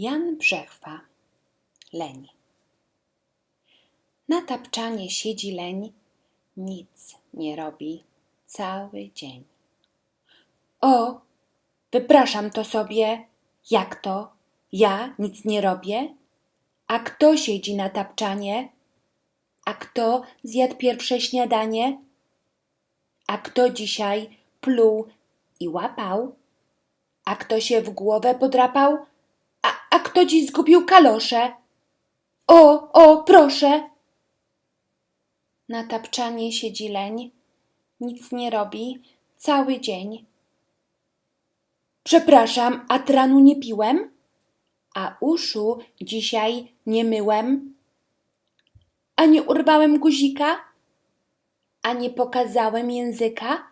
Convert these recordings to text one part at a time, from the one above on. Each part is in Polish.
Jan Brzechwa Leń Na tapczanie siedzi leń, nic nie robi cały dzień. O, wypraszam to sobie, jak to? Ja nic nie robię? A kto siedzi na tapczanie? A kto zjadł pierwsze śniadanie? A kto dzisiaj pluł i łapał? A kto się w głowę podrapał? Kto dziś zgubił kalosze? O, o, proszę! Na tapczanie siedzi leń, nic nie robi cały dzień. Przepraszam, a tranu nie piłem? A uszu dzisiaj nie myłem? A nie urwałem guzika? A nie pokazałem języka?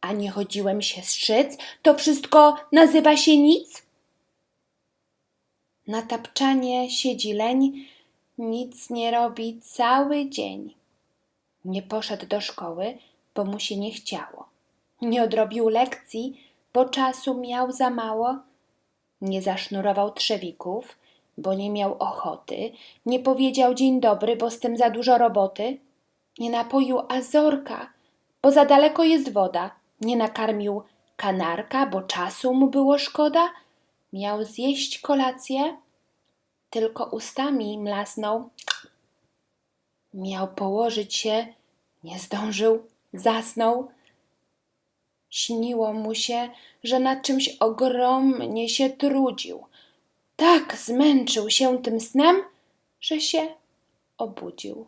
A nie chodziłem się strzyc? To wszystko nazywa się nic? Na tapczanie siedzi leń, nic nie robi cały dzień. Nie poszedł do szkoły, bo mu się nie chciało. Nie odrobił lekcji, bo czasu miał za mało. Nie zasznurował trzewików, bo nie miał ochoty. Nie powiedział dzień dobry, bo z tym za dużo roboty. Nie napoił azorka, bo za daleko jest woda. Nie nakarmił kanarka, bo czasu mu było szkoda. Miał zjeść kolację, tylko ustami mlasnął. Miał położyć się, nie zdążył, zasnął. Śniło mu się, że nad czymś ogromnie się trudził. Tak zmęczył się tym snem, że się obudził.